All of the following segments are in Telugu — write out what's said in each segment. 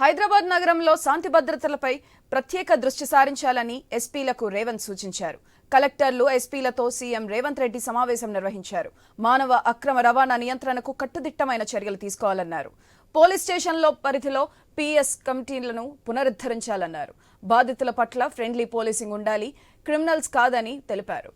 హైదరాబాద్ నగరంలో శాంతి భద్రతలపై ప్రత్యేక దృష్టి సారించాలని ఎస్పీలకు రేవంత్ సూచించారు. కలెక్టర్లు ఎస్పీలతో సీఎం రేవంత్ రెడ్డి సమావేశం నిర్వహించారు. మానవ అక్రమ రవాణా నియంత్రణకు కట్టుదిట్టమైన చర్యలు తీసుకోవాలన్నారు. పోలీస్ స్టేషన్లో పరిధిలో పీఎస్ కమిటీలను పునరుద్ధరించాలన్నారు. బాధితుల పట్ల ఫ్రెండ్లీ పోలీసింగ్ ఉండాలి క్రిమినల్స్ కాదని తెలిపారు.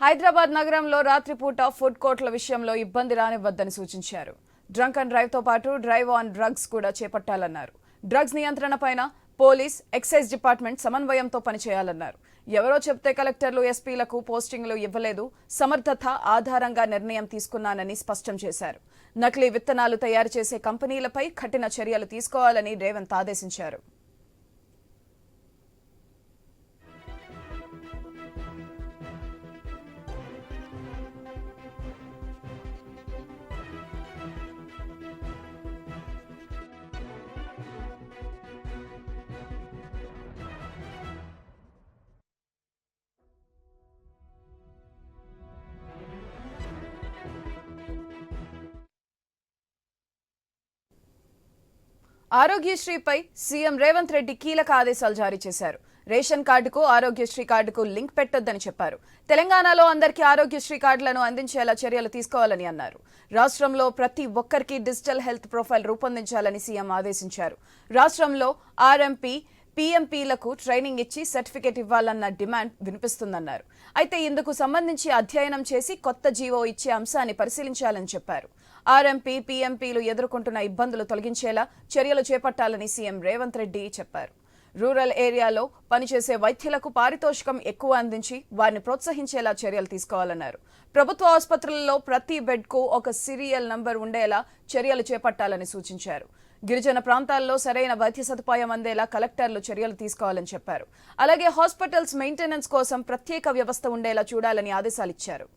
హైదరాబాద్ నగరంలో రాత్రిపూట ఫుడ్ కోర్టుల విషయంలో ఇబ్బంది రానివ్వద్దని సూచించారు. డ్రంక్ అండ్ డ్రైవ్తో పాటు డ్రైవ్ ఆన్ డ్రగ్స్ కూడా చేపట్టాలన్నారు. డ్రగ్స్ నియంత్రణ పైన పోలీస్ ఎక్సైజ్ డిపార్ట్మెంట్ సమన్వయంతో పనిచేయాలన్నారు. ఎవరో చెప్తే కలెక్టర్లు ఎస్పీలకు పోస్టింగ్లు ఇవ్వలేదు. సమర్థత ఆధారంగా నిర్ణయం తీసుకున్నానని స్పష్టం చేశారు. నకిలీ విత్తనాలు తయారు చేసే కంపెనీలపై కఠిన చర్యలు తీసుకోవాలని రేవంత్ ఆదేశించారు. ఆరోగ్యశ్రీపై సీఎం రేవంత్ రెడ్డి కీలక ఆదేశాలు జారీ చేశారు. రేషన్ కార్డుకు ఆరోగ్యశ్రీ కార్డుకు లింక్ పెట్టొద్దని చెప్పారు. తెలంగాణలో అందరికీ ఆరోగ్యశ్రీ కార్డులను అందించేలా చర్యలు తీసుకోవాలని అన్నారు. రాష్ట్రంలో ప్రతి ఒక్కరికి డిజిటల్ హెల్త్ ప్రొఫైల్ రూపొందించాలని సీఎం ఆదేశించారు. రాష్ట్రంలో ఆర్ఎంపీ పీఎంపీలకు ట్రైనింగ్ ఇచ్చి సర్టిఫికేట్ ఇవ్వాలన్న డిమాండ్ వినిపిస్తుందన్నారు. అయితే ఇందుకు సంబంధించి అధ్యయనం చేసి కొత్త జీవో ఇచ్చే అంశాన్ని పరిశీలించాలని చెప్పారు. ఆర్ఎంపీ పీఎంపీలు ఎదుర్కొంటున్న ఇబ్బందులు తొలగించేలా చర్యలు చేపట్టాలని సీఎం రేవంత్ రెడ్డి చెప్పారు. రూరల్ ఏరియాలో పనిచేసే వైద్యులకు పారితోషికం ఎక్కువ అందించి వారిని ప్రోత్సహించేలా చర్యలు తీసుకోవాలన్నారు. ప్రభుత్వ ఆసుపత్రులలో ప్రతి బెడ్కు ఒక సీరియల్ నంబర్ ఉండేలా చర్యలు చేపట్టాలని సూచించారు. గిరిజన ప్రాంతాల్లో సరైన వైద్య సదుపాయం అందేలా కలెక్టర్లు చర్యలు తీసుకోవాలని చెప్పారు. అలాగే హాస్పిటల్స్ మెయింటెనెన్స్ కోసం ప్రత్యేక వ్యవస్థ ఉండేలా చూడాలని ఆదేశాలిచ్చారు.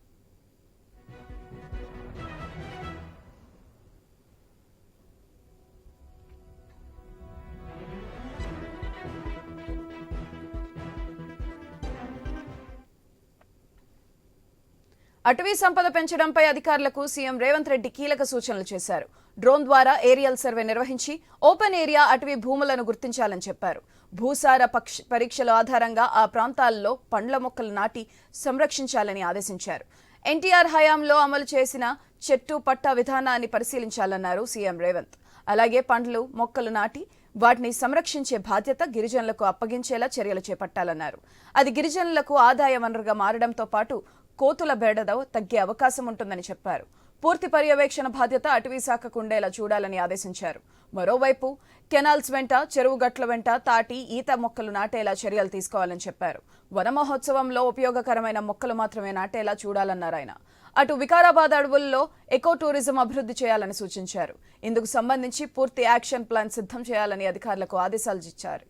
అటవీ సంపద పెంచడంపై అధికారులకు సీఎం రేవంత్ రెడ్డి కీలక సూచనలు చేశారు. డ్రోన్ ద్వారా ఏరియల్ సర్వే నిర్వహించి ఓపెన్ ఏరియా అటవీ భూములను గుర్తించాలని చెప్పారు. భూసార పక్ష పరీక్షల ఆధారంగా ఆ ప్రాంతాల్లో పండ్ల మొక్కలు నాటి సంరక్షించాలని ఆదేశించారు. ఎన్టీఆర్ హయాంలో అమలు చేసిన చెట్టు పట్ట విధానాన్ని పరిశీలించాలన్నారు సీఎం రేవంత్. అలాగే పండ్లు మొక్కలు నాటి వాటిని సంరక్షించే బాధ్యత గిరిజనులకు అప్పగించేలా చర్యలు చేపట్టాలన్నారు. అది గిరిజనులకు ఆదాయ వనరుగా మారడంతో పాటు కోతుల బెడద తగ్గే అవకాశం ఉంటుందని చెప్పారు. పూర్తి పర్యవేక్షణ బాధ్యత అటవీ శాఖకు ఉండేలా చూడాలని ఆదేశించారు. మరోవైపు కెనాల్స్ వెంట చెరువు గట్ల వెంట తాటి ఈత మొక్కలు నాటేలా చర్యలు తీసుకోవాలని చెప్పారు. వన మహోత్సవంలో ఉపయోగకరమైన మొక్కలు మాత్రమే నాటేలా చూడాలన్నారు ఆయన. అటు వికారాబాద్ అడవుల్లో ఎకో టూరిజం అభివృద్ధి చేయాలని సూచించారు. ఇందుకు సంబంధించి పూర్తి యాక్షన్ ప్లాన్ సిద్ధం చేయాలని అధికారులకు ఆదేశాలు ఇచ్చారు.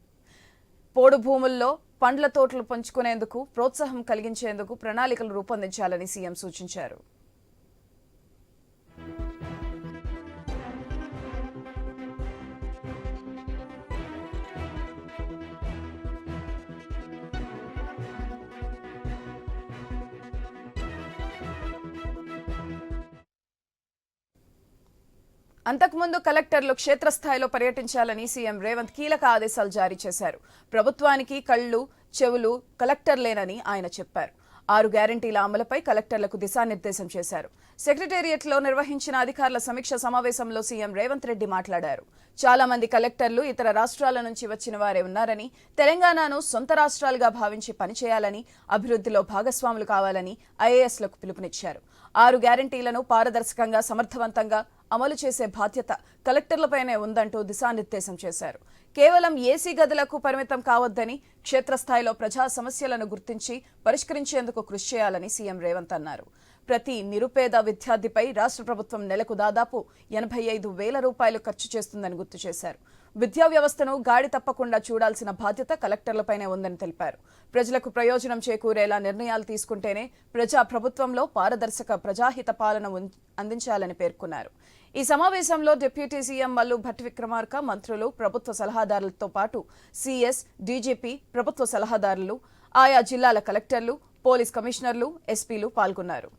పోడు భూముల్లో పండ్ల తోటలు పంచుకునేందుకు ప్రోత్సాహం కలిగించేందుకు ప్రణాళికలు రూపొందించాలని సీఎం సూచించారు. అంతకుముందు కలెక్టర్లు క్షేత్రస్థాయిలో పర్యటించాలని సీఎం రేవంత్ కీలక ఆదేశాలు జారీ చేశారు. ప్రభుత్వానికి కళ్ళు చెవులు కలెక్టర్లేనని ఆయన చెప్పారు. ఆరు గ్యారంటీల అమలుపై కలెక్టర్లకు దిశానిర్దేశం చేశారు. సెక్రటేరియట్లో నిర్వహించిన అధికారుల సమీక్ష సమావేశంలో సీఎం రేవంత్ రెడ్డి మాట్లాడారు. చాలా మంది కలెక్టర్లు ఇతర రాష్ట్రాల నుంచి వచ్చిన వారే ఉన్నారని తెలంగాణను సొంత రాష్ట్రాలుగా భావించి పనిచేయాలని అభివృద్ధిలో భాగస్వాములు కావాలని ఐఏఎస్లకు పిలుపునిచ్చారు. ఆరు గ్యారంటీలను పారదర్శకంగా సమర్థవంతంగా అమలు చేసే బాధ్యత కలెక్టర్లపైనే ఉందంటూ దిశానిర్దేశం చేశారు. కేవలం ఏసీ గదులకు పరిమితం కావద్దని క్షేత్రస్థాయిలో ప్రజా సమస్యలను గుర్తించి పరిష్కరించేందుకు కృషి చేయాలని సీఎం రేవంత్ అన్నారు. ప్రతి నిరుపేద విద్యార్థిపై రాష్ట్ర ప్రభుత్వం నెలకు దాదాపు ఎనభై ఐదు వేల రూపాయలు ఖర్చు చేస్తుందని గుర్తు చేశారు. విద్యా వ్యవస్థను గాడి తప్పకుండా చూడాల్సిన బాధ్యత కలెక్టర్లపైనే ఉందని తెలిపారు. ప్రజలకు ప్రయోజనం చేకూరేలా నిర్ణయాలు తీసుకుంటేనే ప్రజా ప్రభుత్వంలో పారదర్శక ప్రజాహిత పాలన అందించాలని పేర్కొన్నారు. ఈ సమావేశంలో డిప్యూటీ సీఎం మల్లు భట్ విక్రమార్క మంత్రులు ప్రభుత్వ సలహాదారులతో పాటు సీఎస్ డీజీపీ ప్రభుత్వ సలహాదారులు ఆయా జిల్లాల కలెక్టర్లు పోలీస్ కమిషనర్లు ఎస్పీలు పాల్గొన్నారు.